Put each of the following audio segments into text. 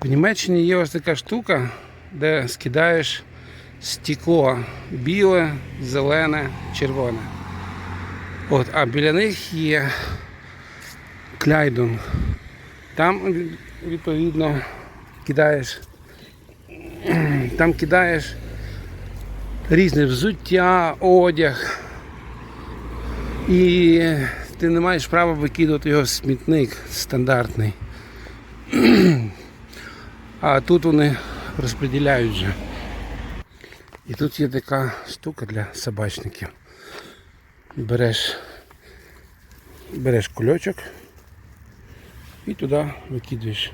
В Німеччині є ось така штука, де скидаєш стекло біле, зелене, червоне. От, а біля них є кляйдон. Там відповідно кидаєш, там кидаєш різне взуття, одяг. І ти не маєш права викидувати його в смітник стандартний. А тут вони розподіляють вже. І тут є така штука для собачників. Береш, береш кульочок і туди викидуєш.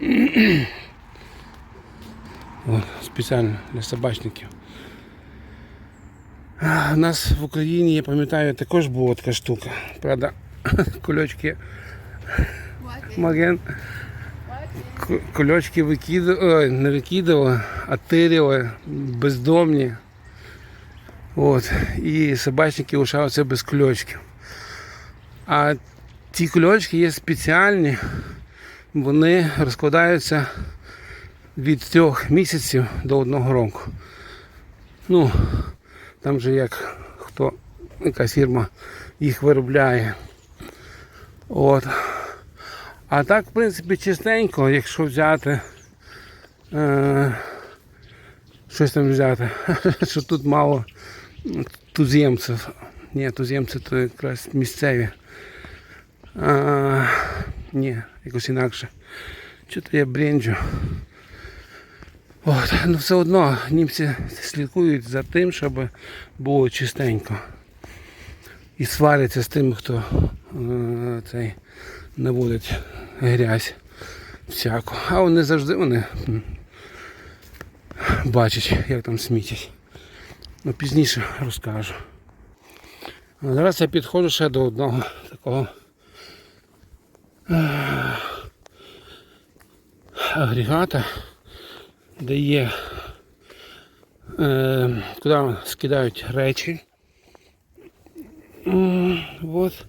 От, спеціально для собачників. У нас в Україні, я пам'ятаю, також була така штука. Правда, кульочки Маген. Кульочки викидували, не викидували, а тирили бездомні. От. І собачники лишалися без кульочків. А ці кульочки є спеціальні, вони розкладаються від трьох місяців до одного року. Ну, там же як хто, яка фірма їх виробляє. От. А так, в принципі, чистенько, якщо взяти е, щось там взяти, що тут мало туземців. Ні, туземці то якраз місцеві. А, ні, якось інакше. Що то я бренджу. От, ну все одно німці слідкують за тим, щоб було чистенько. І сваряться з тим, хто цей наводить грязь всяку. А вони завжди вони бачать, як там смітять. Ну, пізніше розкажу. А зараз я підходжу ще до одного такого е, агрегата, де є е, куди скидають речі. От.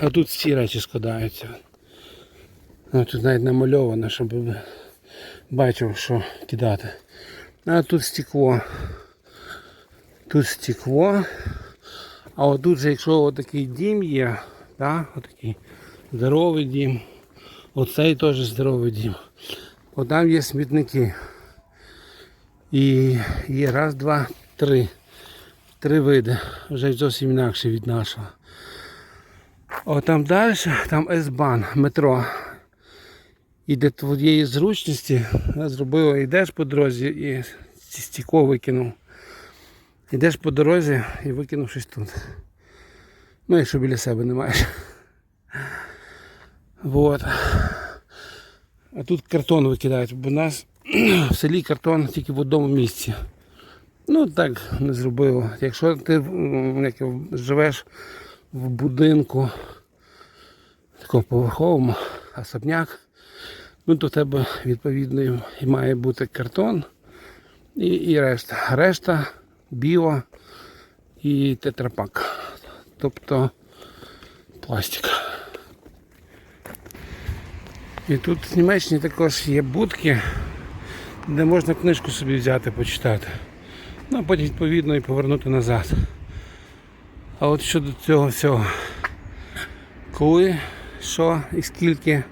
А тут всі речі складаються. Ну, тут навіть намальовано, щоб бачив, що кидати. А тут стекло. Тут стекло. А отут же, якщо отакий дім є, да, отакий здоровий дім, оцей теж здоровий дім. От там є смітники. І є раз, два, три. Три види. Вже зовсім інакше від нашого. О, там далі, там С-бан, метро. І для твоєї зручності я зробив, йдеш по дорозі і ці стекло викинув. Йдеш по дорозі і викинув щось тут. Ну, якщо біля себе не маєш. Вот. А тут картон викидають, бо у нас в селі картон тільки в одному місці. Ну так не зробило. Якщо ти як, живеш в будинку такому поверховому, особняк, ну то тебе відповідно і має бути картон і, і решта. Решта біо і тетрапак. Тобто пластик. І тут в Німеччині також є будки, де можна книжку собі взяти, почитати. Ну, а потім відповідно і повернути назад. А от щодо цього всього, коли, що і скільки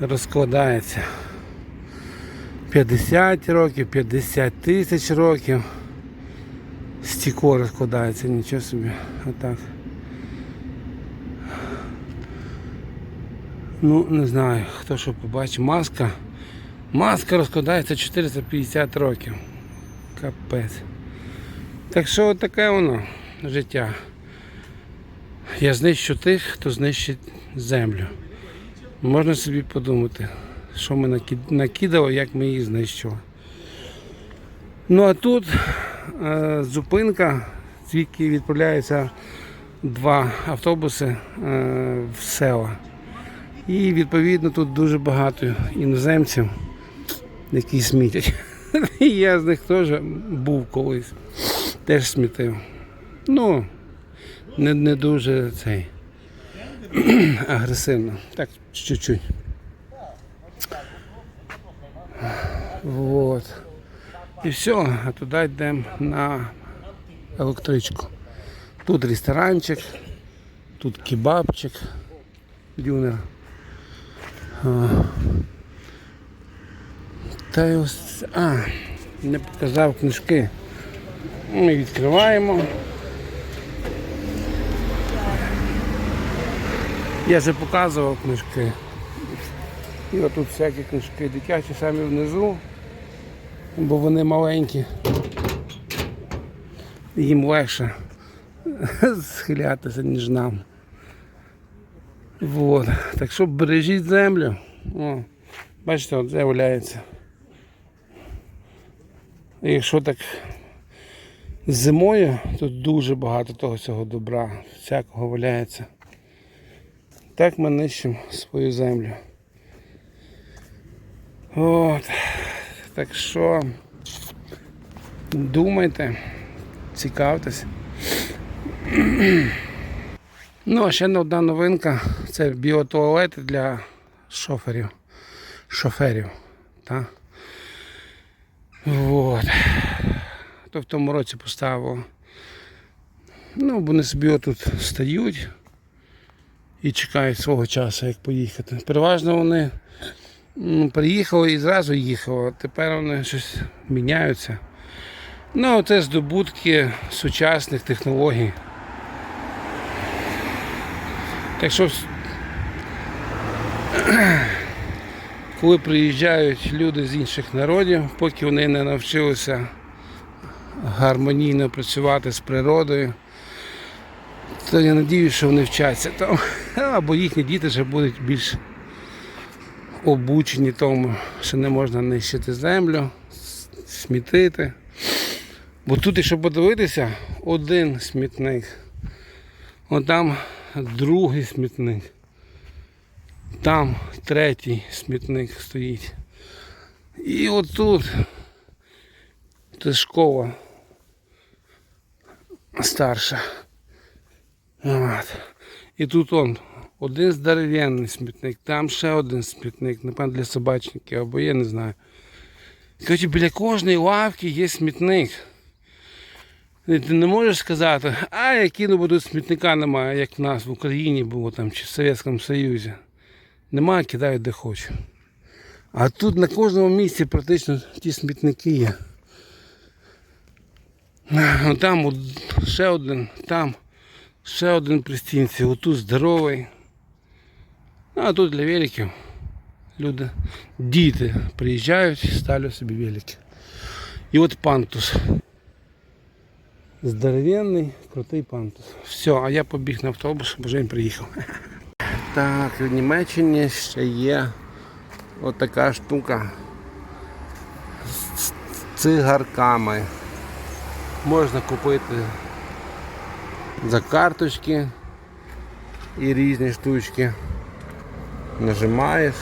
розкладається. 50 років, 50 тисяч років. Стекло розкладається, нічого собі. Отак. Ну, не знаю, хто що побачить. Маска. Маска розкладається 450 років. Капець. Так що от таке воно життя. Я знищу тих, хто знищить землю. Можна собі подумати, що ми накидали, як ми її знищили. Ну а тут е, зупинка, звідки відправляються два автобуси е, в села. І відповідно тут дуже багато іноземців, які смітять. Я з них теж був колись, теж смітив. Ну, не, не дуже цей агресивно. Так, чуть-чуть. Вот. І все, а туди йдемо на електричку. Тут ресторанчик, тут кебабчик, дюнер. Та й ось. А, не показав книжки. Ми відкриваємо. Я вже показував книжки. І отут всякі книжки дитячі самі внизу, бо вони маленькі. Їм легше схилятися, ніж нам. Вот. Так що бережіть землю. О, бачите, от з'являється. Якщо так зимою, то дуже багато того всього добра, всякого валяється. Так ми нищимо свою землю. От. Так що думайте, цікавтесь. Ну, а ще одна новинка це біотуалети для шоферів. Шоферів. Та? От. То в тому році поставив. Ну, вони собі отут стають і чекають свого часу, як поїхати. Переважно вони приїхали і зразу їхали, тепер вони щось міняються. Ну, це здобутки сучасних технологій. Так що, коли приїжджають люди з інших народів, поки вони не навчилися гармонійно працювати з природою, то я надіюся, що вони вчаться там. Або їхні діти вже будуть більш обучені тому, що не можна нищити землю, смітити. Бо тут, якщо подивитися, один смітник. Отам другий смітник. Там третій смітник стоїть. І отут це школа старша. От. І тут он один здоровенний смітник, там ще один смітник, напевно, для собачників, або я не знаю. Коротше, біля кожної лавки є смітник. І ти не можеш сказати, а які ну будуть смітника немає, як в нас в Україні було там чи в Совєтському Союзі. Немає, кидають де хочуть. А тут на кожному місці практично ті смітники є. Ну, Там ще один, там ще один при стінці, отут здоровий. А тут для великів люди, діти приїжджають, ставлять собі велики. І от пантус. Здоровенний, крутий пантус. Все, а я побіг на автобус, бо вже він приїхав. Так, в Німеччині ще є отака штука з цигарками. Можна купити за карточки і різні штучки. Нажимаєш.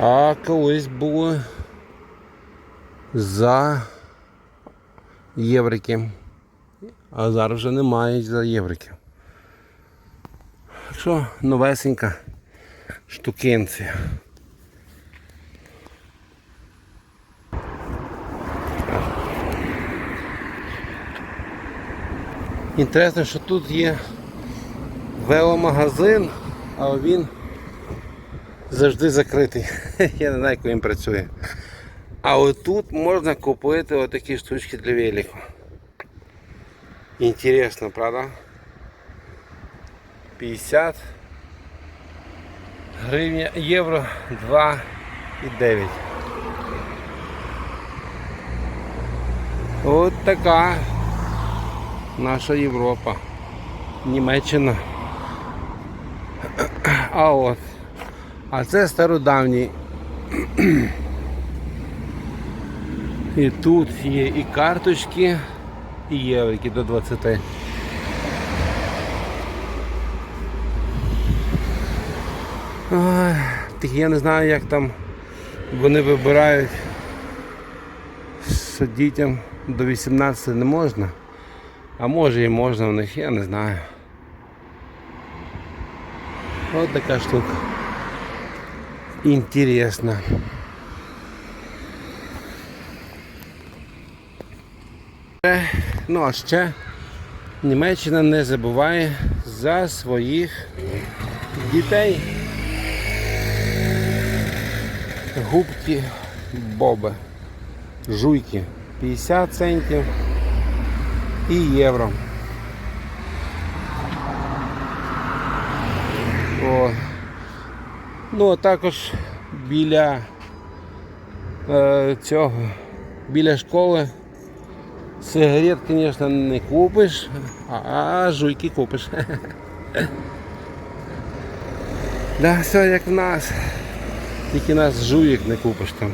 А колись було за єврики. А зараз вже немає за єврики. Що новесенька штукенція. Інтересно, що тут є веломагазин, а він завжди закритий. Я не знаю, як він працює. А отут можна купити отакі штучки для велику. Інтересно, правда? 50 гривня євро 2,9. От така наша Європа. Німеччина. А от. А це стародавній. І тут є і карточки, і єврики до 20. Ой, я не знаю, як там вони вибирають, що дітям до 18 не можна. А може і можна в них, я не знаю. Ось така штука. Інтересна. Ну а ще Німеччина не забуває за своїх дітей. Губки Боба. Жуйки 50 центів і євро. О. Ну, а також біля е, цього, біля школи сигарет, звісно, не купиш, а, а жуйки купиш. Да, все як в нас. Тільки нас жуйок не купиш там.